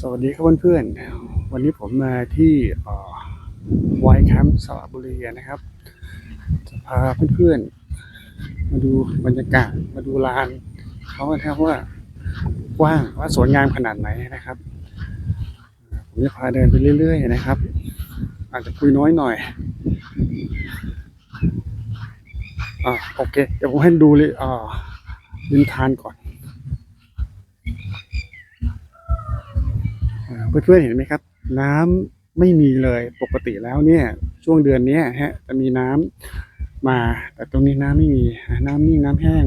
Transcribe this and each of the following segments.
สวัสดีครับเพื่อนๆ วันนี้ผมมาที่ไวแคมป์สระบุรีนะครับ จะพาเพื่อนๆ มาดูบรรยากาศ มาดูลานเขานะครับว่ากว้างว่าสวยงามขนาดไหนนะครับ ผมจะพาเดินไปเรื่อย ๆ นะครับ อาจจะคุยน้อยหน่อยอ่าโอเค เดี๋ยวผมให้ดูเลยอ่าดินทานก่อน อ่า เพื่อนๆเห็นไหมครับ น้ำไม่มีเลยปกติแล้วเนี่ย ช่วงเดือนเนี้ยฮะจะมีน้ำมา แต่ตรงนี้น้ำไม่มีน้ำนิ่งน้ำแห้ง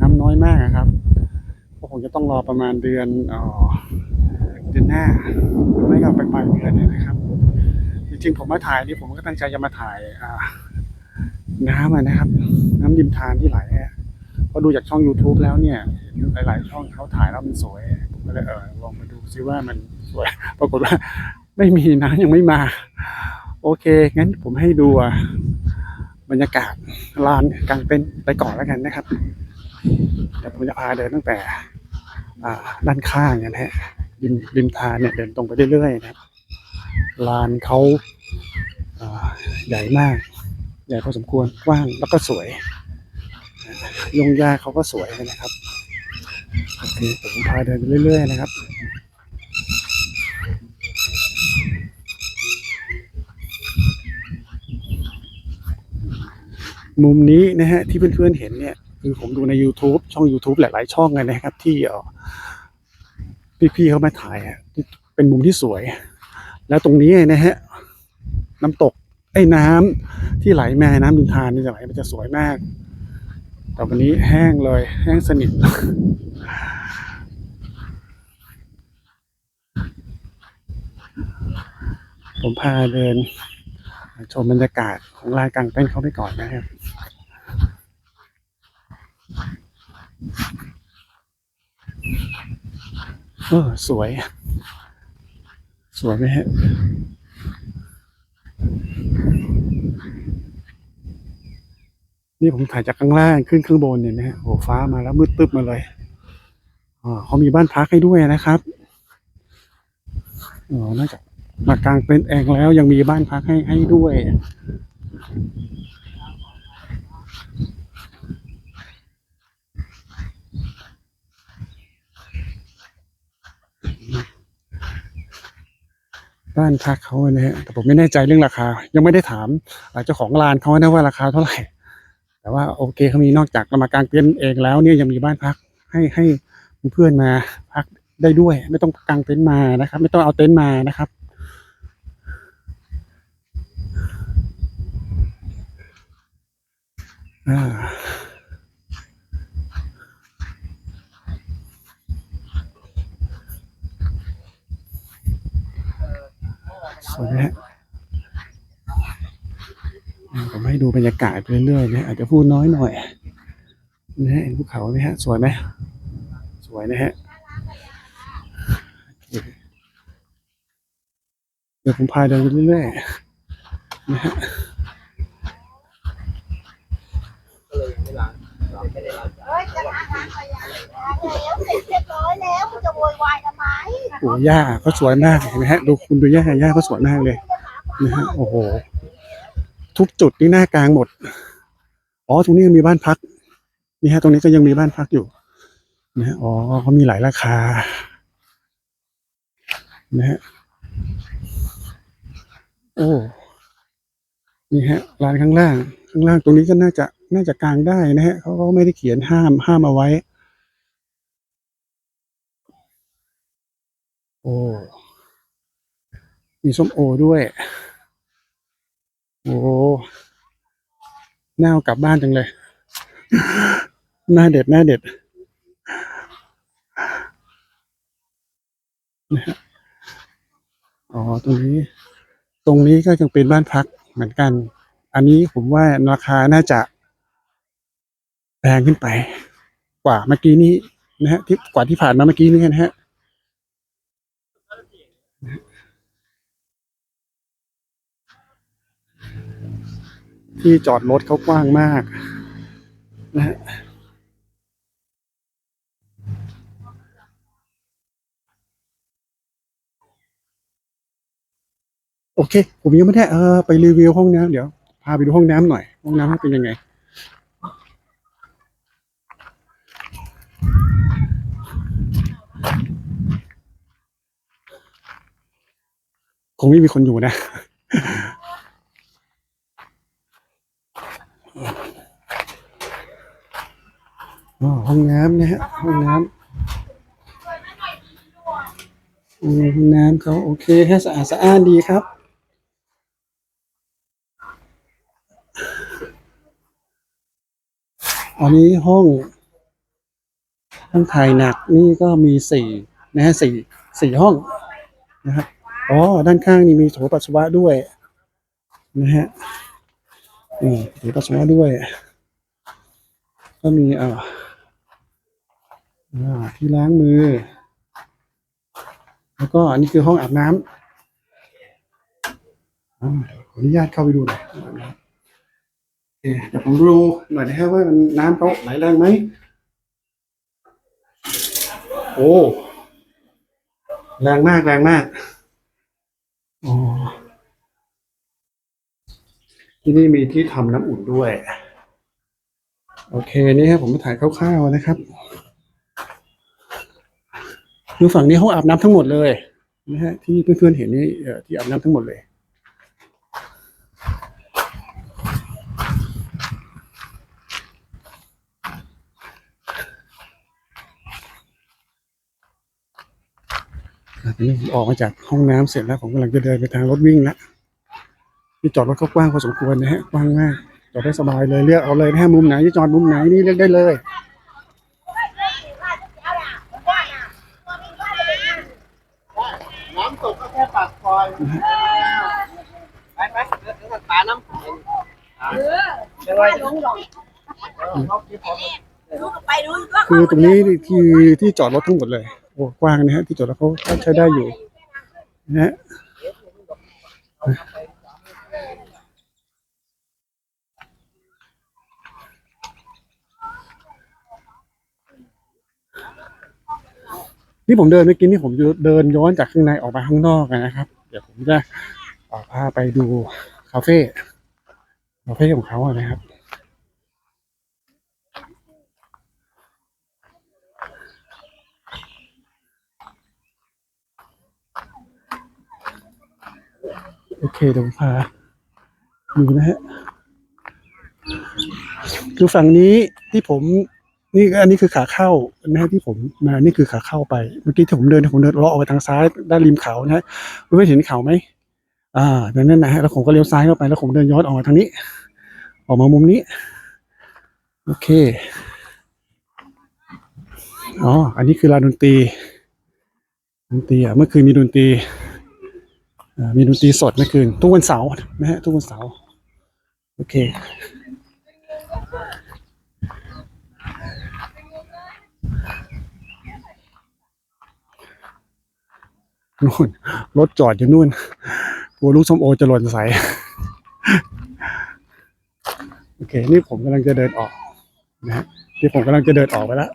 น้ำน้อยมากครับก็คงจะต้องรอประมาณเดือนเอ่อเดือนหน้าไม่ก็ไปปลายเดือนนี่ยนะครับ จริงๆผมมาถ่ายนี่ผมก็ตั้งใจจะมาถ่ายอ่าน้ำนะครับ น้ำริมทานที่ไหลเพราดูจากช่อง YouTube แล้วเนี่ยเห็นหลาย ๆ ช่องเขาถ่ายแล้วมันสวยผมก็เลยเออลองมาดูซิว่ามัน ปรากฏว่าไม่มีน้ำยังไม่มา โอเค งั้นผมให้ดูบรรยากาศลานกลางเต็นท์ไปก่อนแล้วกันนะครับเดี๋ยวผมจะพาเดินตั้งแต่ด้านข้างเนะฮะริมริมทานเนี่ยเดินตรงไปเรื่อยๆนะครับลานเขาาใหญ่มาก ใหญ่พอสมควรกว้างแล้วก็สวยยงหญ้าเขาก็สวยเลยนะครับโอเคผมพาเดินไปเรื่อย ๆ นะครับ มุมนี้นะฮะที่เพื่อนๆเห็นเนี่ยคือผมดูใน YouTube ช่อง YouTube หลายๆช่องเลยนะครับ ที่พี่ๆเขามาถ่ายเป็นมุมที่สวย แล้วตรงนี้นะฮะน้ำตกไอ้น้ำที่ไหลแม่น้ำดินทานนี่จะไหลมันจะสวยมาก แต่วันนี้แห้งเลย แห้งสนิทผมพาเดิน ชมบรรยากาศของลานกลางเต็นเขาไปก่อนนะครับเออสวย สวยไหมฮะนี่ผมถ่ายจากข้างล่างขึ้นข้างบนเนี่ยนะฮะโอ้ฟ้ามาแล้วมืดตึ๊บมาเลยอ๋อเขามีบ้านพักให้ด้วยนะครับอ๋อนอกจาก มากางเต็นท์เองแล้วยังมีบ้านพักให้ให้ด้วย บ้านพักเขาอะนะฮะแต่ผมไม่แน่ใจเรื่องราคา ยังไม่ได้ถามเจ้าของร้านเขานะว่าราคาเท่าไหร่ แต่ว่าโอเคเขามีนอกจากมากางเต็นท์เองแล้วเนี่ยยังมีบ้านพักให้ให้เพื่อนมาพักได้ด้วย ไม่ต้องกางเต็นท์มานะครับ ไม่ต้องเอาเต็นท์มานะครับ อ่าสวยไหมฮะผมให้ดูบรรยากาศไปเรื่อยๆนะอาจจะพูดน้อยหน่อยนะฮะเห็นภูเขาไหมฮะ สวยไหมสวยนะฮะเคเดี๋ยวผมพาเดินไปเรื่อยๆนะฮะ เฮ้ยจะล้างล้างขยะล้าง แล้วเสร็จเรียบร้อยแล้วคุณจะโวยวายทำไมโอ้หญ้าเขาสวยมากเห็นไหมฮะดูคุณดูหญ้าหญ้าเขาสวยมากเลยนะฮะโอ้โหทุกจุดนี่หน้ากลางหมดอ๋อตรงนี้ยังมีบ้านพักนี่ฮะตรงนี้ก็ยังมีบ้านพักอยู่นะฮะอ๋อเขามีหลายราคานะฮะโอ้นี่ฮะร้านข้างล่าง ข้างล่างตรงนี้ก็น่าจะน่าจะกลางได้นะฮะเขาก็ไม่ได้เขียนห้ามห้ามเอาไว้ โอ้ มีส้มโอด้วย โอ้น่ากลับบ้านจังเลยน่าเด็ดน่าเด็ดนะฮะอ๋อ ตรงนี้ ตรงนี้ก็ยังเป็นบ้านพักเหมือนกัน อันนี้ผมว่าราคาน่าจะแพงขึ้นไป กว่าเมื่อกี้นี้นะฮะที่กว่าที่ผ่านมาเมื่อกี้นี้นะฮะ ที่จอดรถเขากว้างมากนะฮะโอเค ผมยังไม่ได้เออไปรีวิวห้องน้ำเดี๋ยว พาไปดูห้องน้ำหน่อย ห้องน้ำเป็นยังไง คงไม่มีคนอยู่นะ อ๋อ ห้องน้ำนะฮะห้องน้ำห้องน้ำเขาโอเคฮะสะอาดสะอานดีครับ อันนี้ห้องห้องถ่ายหนักนี่ก็มีสี่นะฮะสี่สี่ห้องนะครับอ๋อด้านข้างนี่มีโถปัสสาวะด้วยนะฮะอืมโถปัสสาวะด้วย ก็มีเอ่อ อ่าที่ล้างมือ แล้วก็อันนี้คือห้องอาบน้ำอ่าขออนุญาตเข้าไปดูหน่อยโอเคเดี๋ยวผมดูหน่อยนะครับว่ามันน้ำเขาไหลแรงไหมโอ้แรงมากแรงมากอ๋อที่นี่มีที่ทำน้ำอุ่นด้วย โอเค นี่ครับผมมาถ่ายคร่าวๆนะครับ คือฝั่งนี้ห้องอาบน้ำทั้งหมดเลยนะฮะที่เพื่อนๆเห็นนี่เอที่อาบน้ำทั้งหมดเลยอะตอนนี้ผมออกมาจากห้องน้ำเสร็จแล้วผมกำลังจะเดินไปทางรถวิ่งแล้วที่จอดรถก็กว้างพอสมควรนะฮะกว้างมากจอดได้สบายเลยเลือกเอาเลยนะฮะมุมไหนจะจอดมุมไหนนี่เลือกได้เลย น้ำตกก็แค่ปากซอยไปไปเดี๋ยวถึงตาน้ำเดี๋ยวไว้ ลงหรอก เขา คือตรงนี้ที่ที่จอดรถทั้งหมดเลยโอ้กว้างนะฮะที่จอดรถเขาใช้ได้อยู่นะฮะนี่ผมเดินเมื่อกี้นี่ผมเดินย้อนจากข้างในออกมาข้างนอกนะครับ เดี๋ยวผมจะพาไปดูคาเฟ่ คาเฟ่ของเขาอะนะครับโอเคเดี๋ยวผมพาดูนะฮะคือฝั่งนี้ที่ผมนี่อันนี้คือขาเข้านะฮะที่ผมมานี่คือขาเข้าไปเมื่อกี้ที่ผมเดินผมเดินเลาะออกไปทางซ้ายด้านริมเขานะฮะไม่เห็นเขาไหม อ่านั่นนะฮะแล้วผมก็เลี้ยวซ้ายเข้าไปแล้วผมเดินย้อนออกมาทางนี้ ออกมามุมนี้ โอเคอ๋ออันนี้คือลานดนตรีดนตรีอะเมื่อคืนมีดนตรีอ่ามีดนตรีสดเมื่อคืนทุกวันเสาร์นะฮะทุกวันเสาร์โอเคนู่นรถจอดอยู่นู่น ลัวลูกส้มโอจะหล่นใส่โอเค นี่ผมกำลังจะเดินออกนะฮะที่ผมกำลังจะเดินออกไปแล้ว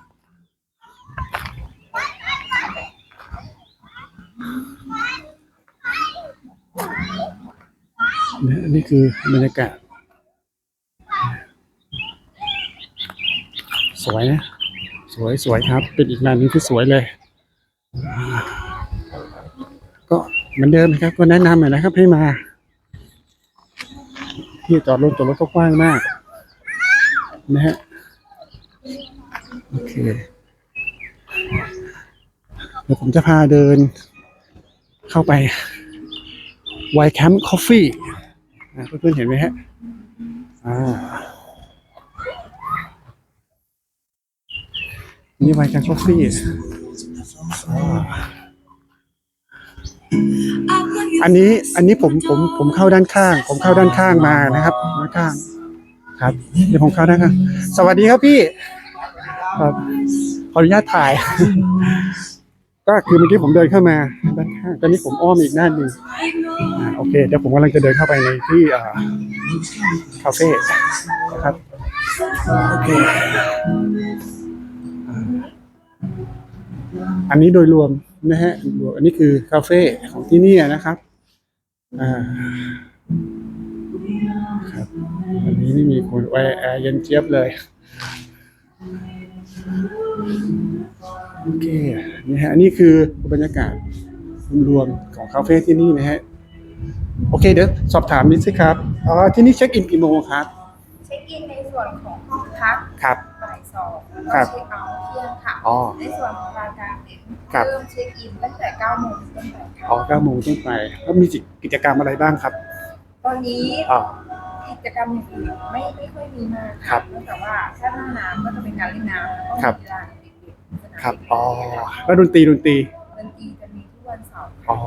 นะนี่คือบรรยากาศ สวยนะ สวยสวยครับ เป็นอีกงานนึงที่สวยเลย ก็ เหมือนเดิมนะครับ ก็แนะนำหน่อยนะครับให้มาที่จอดรถจอดรถก็กว้างมากนะฮะโอเคเดี๋ยวผมจะพาเดิน เข้าไปไวแคมป์คอฟฟี่เพื่อนๆเห็นไหมฮะอ่านี่ไวแคมป์คอฟฟี่ อันนี้อันนี้ผมผมผมเข้าด้านข้าง ผมเข้าด้านข้างมานะครับด้านข้าง ครับเดี๋ยวผมเข้าด้านข้างสวัสดีครับพี่ครับขออนุญาตถ่าย ก็คือเมื่อกี้ผมเดินเข้ามาด้านข้างตอนนี้ผมอ้อมอีกด้านหนึ่งอ่าโอเคเดี๋ยวผมกำลังจะเดินเข้าไปในที่อ่าคาเฟ่นะครับโอเคอันนี้โดยรวม นะฮะรวมอันนี้คือคาเฟ่ของที่นี่นะครับอ่าครับวันนี้ไม่มีคนแอร์แอร์เย็นเจี๊ยบเลยโอเคนี่ฮะอันนี่คือบรรยากาศรวมๆของคาเฟ่ที่นี่นะฮะโอเคเดี๋ยวสอบถามนิดสิครับอ๋อที่นี่เช็คอินกี่โมงครับ เช็คอินในส่วนของห้องพักครับบ่าย สองแล้วครัก็บเช็คเอาท์เที่ยงค่ะ อ๋อ ในส่วนของรายการเต็นท์ครับ เริ่มเช็คอินตั้งแต่9โมงเป็นต้นไปค่ะอ๋อเก้าโมงต้นไปแล้วมีกิจกรรมอะไรบ้างครับตอนนี้อ๋อ กิจกรรมอย่างอื่นไม่ไม่ค่อยมีมากครับนอกจากว่าถ้าหน้าน้ำก็จะเป็นการเล่นน้ำแล้วก็ครับมีกีฬาเด็กๆสนามครับเด็กๆอ๋อแล้วดนตรีดนตรีดนตรีจะมีทุกวันเสาร์อ๋อ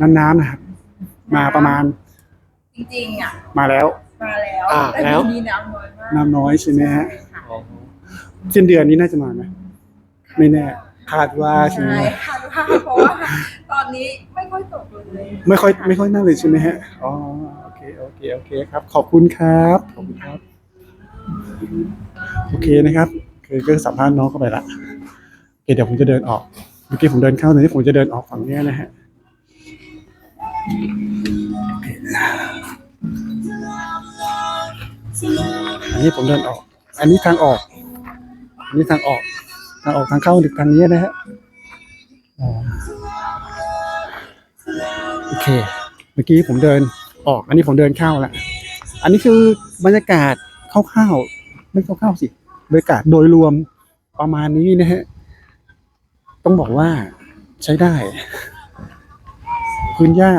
น้ำน้ำนะครับมาประมาณจริงๆอะมาแล้ว มาแล้วอ่าต่แล้ว มีน้ำน้อยมากน้ำน้อยใช่ไหมฮะ ใช่ค่ะ สิ้นเดือนนี้น่าจะมาไหมไม่แน่คาดว่าใช่ไหมใช่ค่ะค่ะเพราะว่าตอนนี้ไม่ค่อยตกเลยไม่ค่อยไม่ค่อยนั่งเลยใช่ไหมฮะอ๋อโอเคโอเคโอเคครับ ขอบคุณครับขอบคุณครับ โอเคนะครับคือก็สัมภาษณ์น้องเข้าไปละโอเคเดี๋ยวผมจะเดินออกเมื่อกี้ผมเดินเข้าตอนนี้ผมจะเดินออกฝั่งเนี้ยนะฮะอันนี้ผมเดินออก อันนี้ทางออกอั นนี้ทางออก ทางออกทางเข้าทางนี้นะฮะโอเค เมื่อกี้ผมเดินออก อันนี้ผมเดินเข้าละอันนี้คือบรรยากาศคร่าวๆไม่คร่าวๆสิ บรรยากาศโดยรวมประมาณนี้นะฮะ ต้องบอกว่าใช้ได้ พื้นหญ้า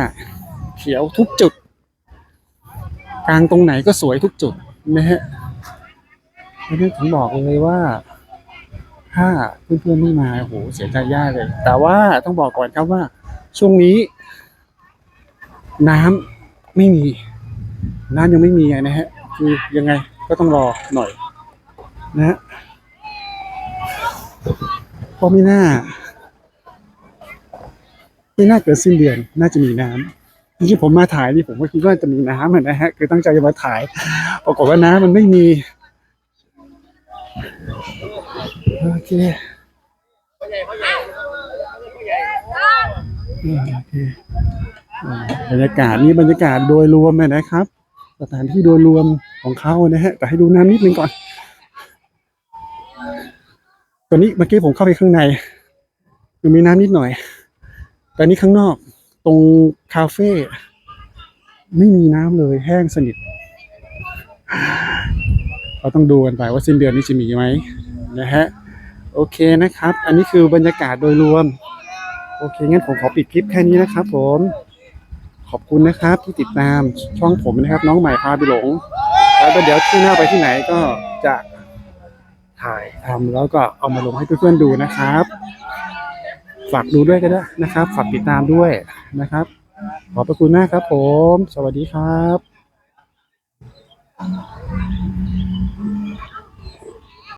เขียวทุกจุด กลางตรงไหนก็สวยทุกจุดนะฮะไม่ได้ผมบอกเลยว่า ถ้าเพื่อนๆไม่มาโอ้โหเสียใจยากเลย แต่ว่าต้องบอกก่อนครับว่า ช่วงนี้ น้ำไม่มี น้ำยังไม่มีนะฮะ คือยังไงก็ต้องรอหน่อย นะฮะเพราะไม่น่าไม่น่าเกิดสิ้นเดือน น่าจะมีน้ำจริงๆผมมาถ่ายนี่ผมก็คิดว่าจะมีน้ำอะนะฮะคือตั้งใจจะมาถ่าย ปรากฏว่าน้ำมันไม่มี โอเคโอเคบรรยากาศนี่บรรยากาศโดยรวมอะนะครับ สถานที่โดยรวมของเขานะฮะแต่ให้ดูน้ำนิดนึงก่อนตัวนี้เมื่อกี้ผมเข้าไปข้างในมันมีน้ำนิดหน่อย แต่นี่ข้างนอกตรงคาเฟ่ไม่มีน้ำเลยแห้งสนิทเราต้องดูกันไปว่าสิ้นเดือนนี้จะมีไหมนะฮะ โอเคนะครับ อันนี้คือบรรยากาศโดยรวม โอเค งั้นผมขอปิดคลิปแค่นี้นะครับผม ขอบคุณนะครับที่ติดตามช่องผมนะครับ น้องใหม่พาไปหลง แล้วก็เดี๋ยวที่หน้าไปที่ไหนก็จะถ่ายทำแล้วก็เอามาลงให้เพื่อนๆดูนะครับ ฝากดูด้วยก็ได้นะครับ ฝากติดตามด้วยนะครับ ขอบพระคุณมากครับผม สวัสดีครับ